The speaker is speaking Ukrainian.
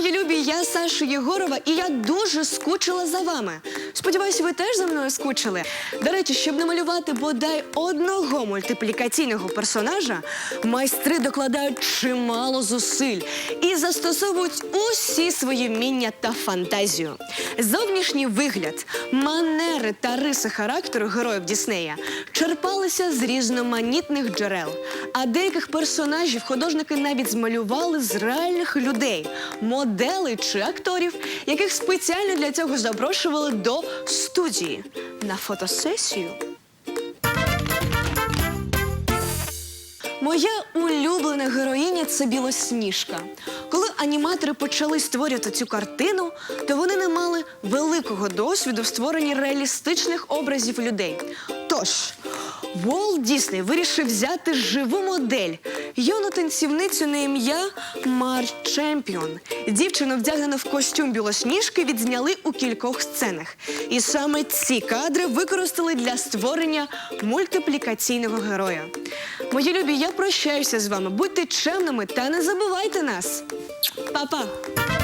мої любі! Я Саша Єгорова, і я дуже скучила за вами. Сподіваюся, ви теж за мною скучили. До речі, щоб намалювати бодай одного мультиплікаційного персонажа, майстри докладають чимало зусиль і застосовують усі свої вміння та фантазію. Зовнішній вигляд, манери та риси характеру героїв Діснея черпалися з різноманітних джерел. А деяких персонажів художники навіть змалювали з реальних людей, моделей чи акторів, яких спеціально для цього запрошували до студії на фотосесію. Моя улюблена героїня це білосніжка. Коли аніматори почали створювати цю картину, то вони не мали великого досвіду в створенні реалістичних образів людей. Тож Волт Дісней вирішив взяти живу модель юну танцівницю на ім'я Мар Чемпіон. Дівчину, вдягнену в костюм білосніжки, відзняли у кількох сценах. І саме ці кадри використали для створення мультиплікаційного героя. Мої любі, я прощаюся з вами. Будьте чемними та не забувайте нас. Па-па!